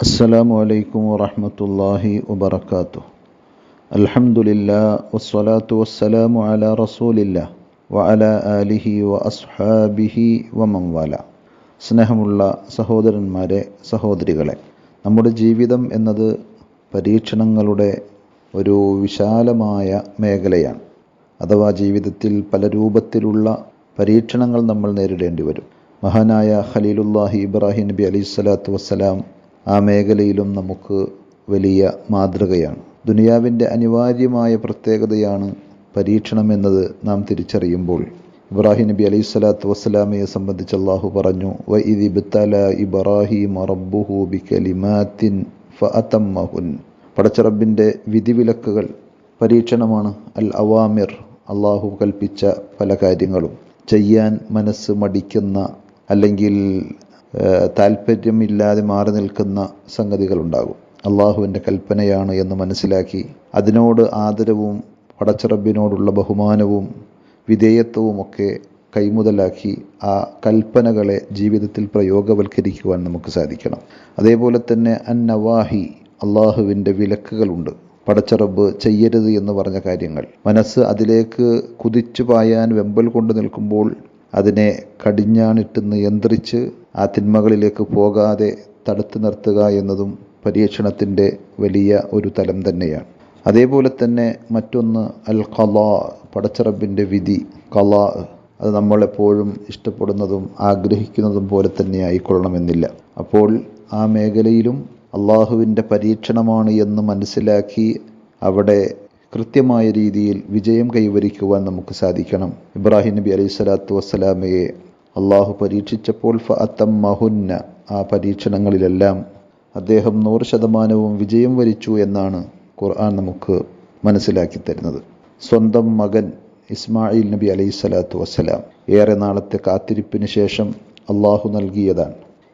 السلام عليكم ورحمة الله وبركاته الحمد لله والصلاة والسلام على رسول الله وعلى آله وأصحابه ومن والاه സ്നേഹമുള്ള സഹോദരന്മാരെ സഹോദരികളെ നമ്മുടെ ജീവിതം എന്നത് പരീക്ഷണങ്ങളുടെ ഒരു വിശാലമായ മേഖലയാണ് അഥവാ ജീവിതത്തിൽ പല രൂപത്തിലുള്ള പരീക്ഷണങ്ങൾ നമ്മൾ നേരിടേണ്ടി വരും മഹാനായ ഖലീലുല്ലാഹി ഇബ്രാഹിം നബി അലൈഹി സ്വലാത്തു വസ്സലാം ആ മേഖലയിലും നമുക്ക് വലിയ മാതൃകയാണ്. ദുനിയാവിന്റെ അനിവാര്യമായ പ്രത്യേകതയാണ് പരീക്ഷണം എന്നത് നാം തിരിച്ചറിയുമ്പോൾ. ഇബ്രാഹിം നബി അലൈഹി സ്വലാത്തു വസ്സലാമയെ സംബന്ധിച്ച് അള്ളാഹു പറഞ്ഞു വ ബികലിമാത്തിൻ ഫഅതമ്മഹുൻ. പടച്ചറബിന്റെ വിധിവിലക്കുകൾ പരീക്ഷണമാണ്. അൽ അവാമിർ അള്ളാഹു കൽപ്പിച്ച പല കാര്യങ്ങളും. ചെയ്യാൻ മനസ്സ് മടിക്കുന്ന അല്ലെങ്കിൽ താല്പര്യമില്ലാതെ മാറി നിൽക്കുന്ന സംഗതികളുണ്ടാകും. അള്ളാഹുവിന്റെ കൽപ്പനയാണ് എന്ന് മനസ്സിലാക്കി അതിനോട് ആദരവും പടച്ചറബിനോടുള്ള ബഹുമാനവും വിധേയത്വവും ഒക്കെ കൈമുതലാക്കി ആ കൽപ്പനകളെ ജീവിതത്തിൽ പ്രയോഗവൽക്കരിക്കുവാൻ നമുക്ക് സാധിക്കണം. അതേപോലെ തന്നെ അൻ നവാഹി അള്ളാഹുവിന്റെ വിലക്കുകളുണ്ട്. പടച്ചറബ് ചെയ്യരുത് എന്ന് പറഞ്ഞ കാര്യങ്ങൾ. മനസ്സ് അതിലേക്ക് കുതിച്ചു പായാൻ വെമ്പൽ കൊണ്ട് നിൽക്കുമ്പോൾ അതിനെ കടിഞ്ഞാണിട്ട് നിയന്ത്രിച്ച് ആ തിന്മകളിലേക്ക് പോകാതെ തടുത്തു നിർത്തുക എന്നതും പരീക്ഷണത്തിന്റെ വലിയ ഒരു തലം തന്നെയാണ്. അതേപോലെ തന്നെ മറ്റൊന്ന് അൽ കലാ പടച്ചറബിന്റെ വിധി. കലാ അത് നമ്മളെപ്പോഴും ഇഷ്ടപ്പെടുന്നതും ആഗ്രഹിക്കുന്നതും പോലെ തന്നെ ആയിക്കൊള്ളണമെന്നില്ല. അപ്പോൾ ആ മേഖലയിലും അള്ളാഹുവിന്റെ പരീക്ഷണമാണ് എന്ന് മനസ്സിലാക്കി അവിടെ കൃത്യമായ രീതിയിൽ വിജയം കൈവരിക്കുവാൻ നമുക്ക് സാധിക്കണം. ഇബ്രാഹിം നബി അലൈഹി സ്വലാത്തു വസ്സലാമയെ അള്ളാഹു പരീക്ഷിച്ചപ്പോൾ മഹുന്ന ആ പരീക്ഷണങ്ങളിലെല്ലാം അദ്ദേഹം നൂറ് ശതമാനവും വിജയം വരിച്ചു എന്നാണ് ഖുർആൻ നമുക്ക് മനസ്സിലാക്കി തരുന്നത്. സ്വന്തം മകൻ ഇസ്മായിൽ നബി അലൈഹി സ്വലാത്തു വസ്സലാം ഏറെ നാളത്തെ കാത്തിരിപ്പിന് ശേഷം അള്ളാഹു നൽകിയതാണ്.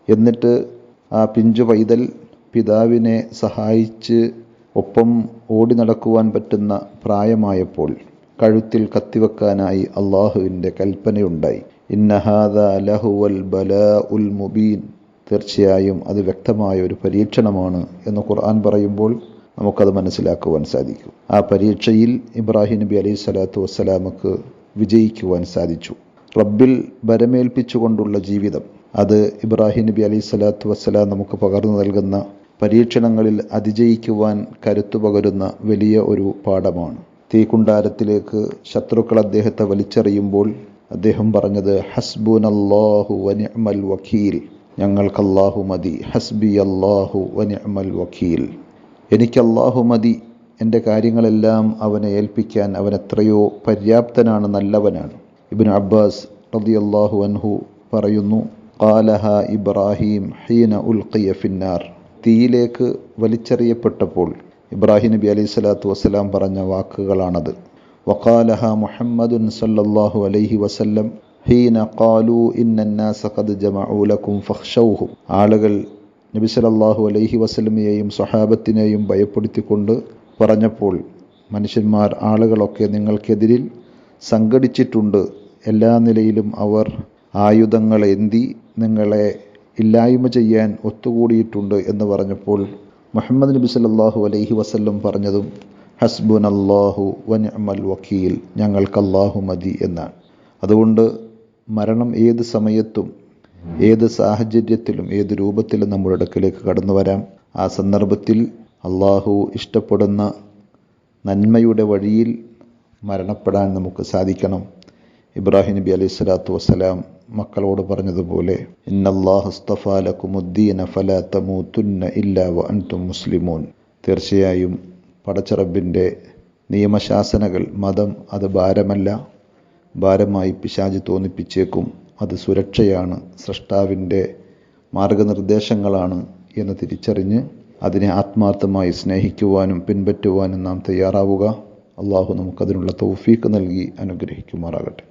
എന്നിട്ട് ആ പിഞ്ചു പൈതൽ പിതാവിനെ സഹായിച്ച് ഒപ്പം ഓടി നടക്കുവാൻ പറ്റുന്ന പ്രായമായപ്പോൾ കഴുത്തിൽ കത്തിവെക്കാനായി അള്ളാഹുവിന്റെ കൽപ്പനയുണ്ടായി. ഇന്നഹാദ ലഹുവൽ ബല ഉൽ മുബീൻ. തീർച്ചയായും അത് വ്യക്തമായ ഒരു പരീക്ഷണമാണ് എന്ന് ഖുർആൻ പറയുമ്പോൾ നമുക്കത് മനസ്സിലാക്കുവാൻ സാധിക്കും. ആ പരീക്ഷയിൽ ഇബ്രാഹിം നബി അലൈഹി സ്വലാത്തു വസ്സലാമക്ക് വിജയിക്കുവാൻ സാധിച്ചു. റബ്ബിൽ ബരമേൽപ്പിച്ചുകൊണ്ടുള്ള ജീവിതം. അത് ഇബ്രാഹിം നബി അലൈഹി സ്വലാത്തു വസ്സലാം നമുക്ക് പകർന്നു നൽകുന്ന പരീക്ഷണങ്ങളിൽ അതിജയിക്കുവാൻ കരുത്തു പകരുന്ന വലിയ ഒരു പാഠമാണ്. തീകുണ്ടാരത്തിലേക്ക് ശത്രുക്കൾ അദ്ദേഹത്തെ വലിച്ചെറിയുമ്പോൾ അദ്ദേഹം പറഞ്ഞത് ഹസ്ബുൻ അള്ളാഹു വനിഅമൽ വക്കീൽ. ഞങ്ങൾക്ക് അള്ളാഹു മതി. ഹസ്ബി അള്ളാഹു വനിഅമൽ വക്കീൽ. എനിക്ക് അല്ലാഹു മതി. എന്റെ കാര്യങ്ങളെല്ലാം അവനെ ഏൽപ്പിക്കാൻ അവൻ എത്രയോ പര്യാപ്തനാണ് നല്ലവനാണ്. ഇബിൻ അബ്ബാസ് റളിയല്ലാഹു അൻഹു പറയുന്നു കാലഹ ഇബ്രാഹിം ഹീന ഉൽഖിയ ഫിന്നാർ. തീയിലേക്ക് വലിച്ചെറിയപ്പെട്ടപ്പോൾ ഇബ്രാഹിം നബി അലൈഹി സ്വലാത്തു വസ്സലാം പറഞ്ഞ വാക്കുകളാണത്. വഖാലഹ മുഹമ്മദുൻ സല്ലല്ലാഹു അലൈഹി വസല്ലം ഹീന ഖാലു ഇന്നന്നാസ ഖദ് ജമഉ ലക്കും ഫഖ്ഷൗഹും. ആളുകൾ നബി സല്ലല്ലാഹു അലൈഹി വസല്ലമയെയും സ്വഹാബത്തിനെയും ഭയപ്പെടുത്തിക്കൊണ്ട് പറഞ്ഞപ്പോൾ മനുഷ്യന്മാർ ആളുകളൊക്കെ നിങ്ങൾക്കെതിരിൽ സംഘടിച്ചിട്ടുണ്ട്. എല്ലാ നിലയിലും അവർ ആയുധങ്ങളേന്തി നിങ്ങളെ ഇല്ലായ്മ ചെയ്യാൻ ഒത്തുകൂടിയിട്ടുണ്ട് എന്ന് പറഞ്ഞപ്പോൾ മുഹമ്മദ് നബി സല്ലാഹു അലൈഹി വസല്ലം പറഞ്ഞതും ഹസ്ബുൻ അള്ളാഹു വനിഅമൽ വക്കീൽ ഞങ്ങൾക്ക് അള്ളാഹു മതി എന്നാണ്. അതുകൊണ്ട് മരണം ഏത് സമയത്തും ഏത് സാഹചര്യത്തിലും ഏത് രൂപത്തിലും നമ്മുടെ അടുക്കിലേക്ക് കടന്നു വരാം. ആ സന്ദർഭത്തിൽ അള്ളാഹു ഇഷ്ടപ്പെടുന്ന നന്മയുടെ വഴിയിൽ മരണപ്പെടാൻ നമുക്ക് സാധിക്കണം. ഇബ്രാഹിം നബി അലൈഹി സ്വലാത്തു വസ്സലാം മക്കളോട് പറഞ്ഞതുപോലെ അൻതും മുസ്ലിമൂൻ. തീർച്ചയായും പടച്ചറബിന്റെ നിയമശാസനകൾ മതം അത് ഭാരമല്ല. ഭാരമായി പിശാജ് തോന്നിപ്പിച്ചേക്കും. അത് സുരക്ഷയാണ്. സൃഷ്ടാവിന്റെ മാർഗനിർദ്ദേശങ്ങളാണ് എന്ന് തിരിച്ചറിഞ്ഞ് അതിനെ ആത്മാർത്ഥമായി സ്നേഹിക്കുവാനും പിൻപറ്റുവാനും നാം തയ്യാറാവുക. അള്ളാഹു നമുക്കതിനുള്ള തൗഫീക്ക് നൽകി അനുഗ്രഹിക്കുമാറാകട്ടെ.